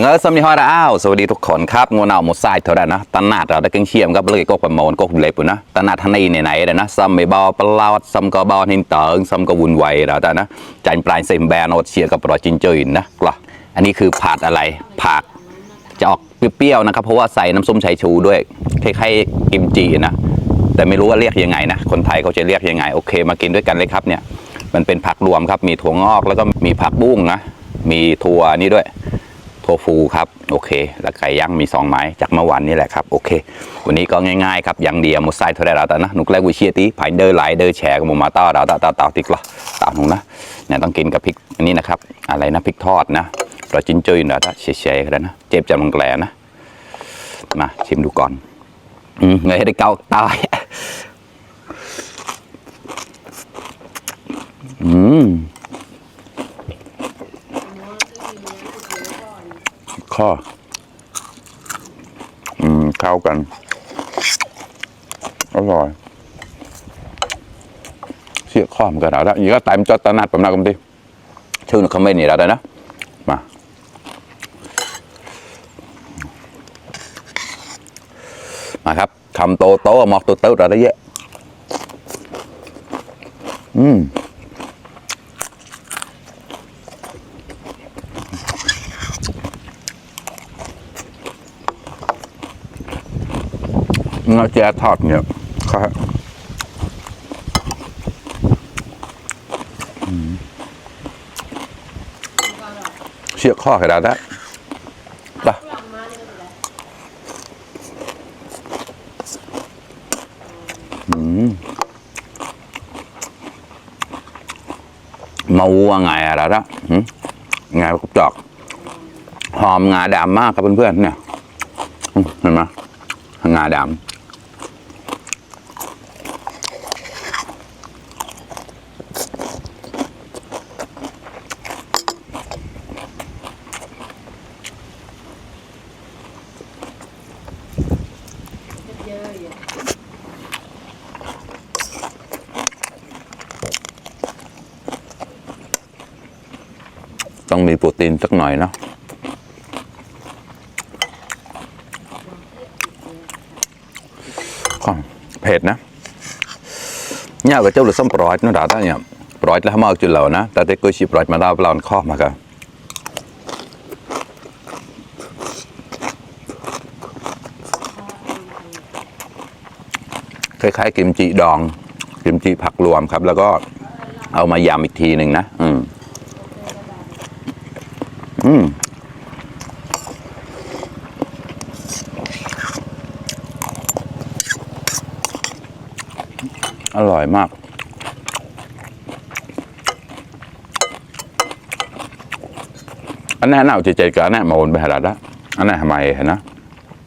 มังเอิญสมนิฮอระอ้าวสวัสดีทุกคนครับงูเนาหมดทรายเท่านั้นนะตนาดเราได้กังเชียมกับเลยก็ประมวลก็เล็บอยู่นะตนาดทางในไหนๆเลยนะซัมไม่บอปลาวซัมก็บอหินเติงซัมก็วุ่นวายเราแต่นะจันปลายเซมแบนอดเชียร์กับปลอจินเจยนะกล่ะอันนี้คือผัดอะไรผักจะออกเปรี้ยวๆนะครับ เพราะว่าใส่น้ำส้มสายชูด้วยคล้ายๆกิมจินะ แต่ไม่รู้ว่าเรียกยังไงนะ คนไทยเขาจะเรียกยังไง โอเค มากินด้วยกันเลยครับเนี่ย มันเป็นผักรวมครับ มีถั่วงอกแล้วก็มีผักบุ้งนะ มีถั่วนี่ด้วย ฟูครับโอเค แล้วไก่ย่างมีสองไม้จากเมื่อวานนี่แหละครับโอเค วันนี้ก็ง่ายๆครับอย่างเดียวหมดไส้เท่าไรเราแต่นะนุกแรกวิเชียตีผายเดอร์ไหลเดอร์แชร์กับมูมาต้าเราตาตาตาติกละตามหงนะเนี่ยต้องกินกับพริกอันนี้นะครับอะไรนะพริกทอดนะเราจิ้นจุยนะถ้าเฉยๆกันนะเจ็บจำลังแกลนะมาชิมดูก่อนอืมเงยให้ได้เกาตายอืม ข้อ อืมเข้ากัน อร่อย เสียข้อมนกันแล้วยี่ก็ตายมนจอตานัดผมนะคุณพี่ชื่อคอมเมนต์นี่แล้วนะ มามาครับคำโตโตหมอกโตโตเราได้เยอะ อืม เงาแจ๊ทอดเนี่ยครับอืมเชือกข้อขนาดนั้นปะอืมมาวัวไงอะแล้วหืมไงกุบจอกหอมงาดำมากครับเพื่อนๆเนี่ยอืมเห็นไหมงาดำ ต้องมีโปรตีนสักหน่อยเนาะข้อเผ็ดนะเนี่ยกับเจ้าหรือส้มปลอยนั่นด่าได้เนี่ยปลอยแล้วมาเอาจุดเหล่านะแต่แต่ก็ชีปลอยมาดาวเปล่าข้อมากัน คล้ายๆกิมจิดอง กิมจิผักรวมครับ แล้วก็เอามายำอีกทีหนึ่งนะ อืม อืมอร่อยมาก อันนี้น่าจใจกันนี้มาวนไปหาละอันนี้ทำไมเห็นนะอยู่แล้วอันนี้มาวนไปที่ประมงแต่กกเล็บนะเนี่ยก็กกลูกเล็บแต่กกตนนั่นดิอันนี้ทำไมเหี้ยเกิดใช่กับมนกล้วนเลยนะ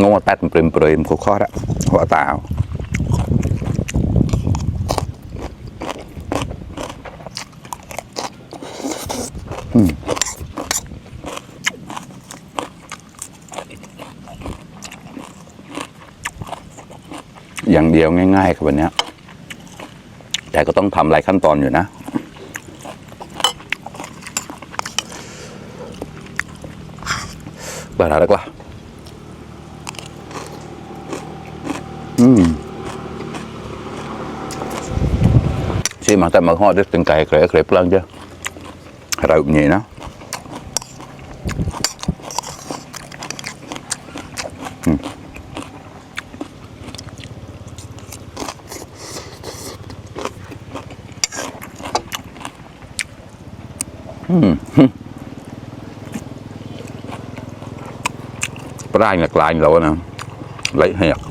ยคอดาดะกรองงว่าแป๊ดมันเปรมเปรมข้อข้อละหัวตาวอย่างเดียวง่าย ๆ ครับวันนี้แต่ก็ต้องทำหลายขั้นตอนอยู่นะเปิ ดอะไรกว่าอืมชีมาแต่มาหอดด้วยตึงไก่เคยเคยเปลังเจ้าเราแบบนี้นะ ปลายหลักลายเรานะเละเหียก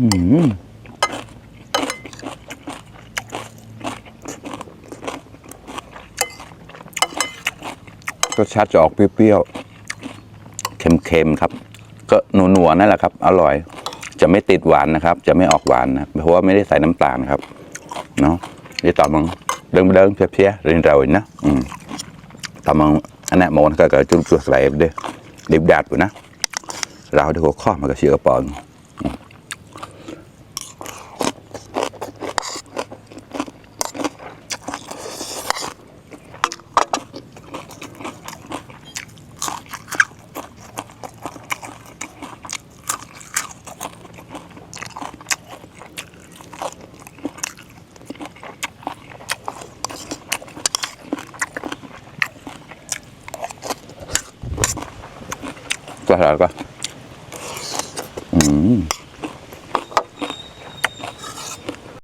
อืมรสชาติจะออกเปรี้ยวๆ เค็มๆ ครับ ก็หนัวๆ นั่นแหละครับ อร่อย จะไม่ติดหวานนะครับ จะไม่ออกหวานนะ เพราะว่าไม่ได้ใส่น้ำตาลครับ เนาะเดี๋ยวต่อมังเดิมเดิมๆเพี้ยเพี้ยๆเรียนเราๆนะอืมต่อมังอันนี้นโมนก็เกิดจุดจุดใส่ไปด้วยดิบดาดไปนะ เราที่หัวข้อมันก็เชื่อปอน ก็แล้วก็อืม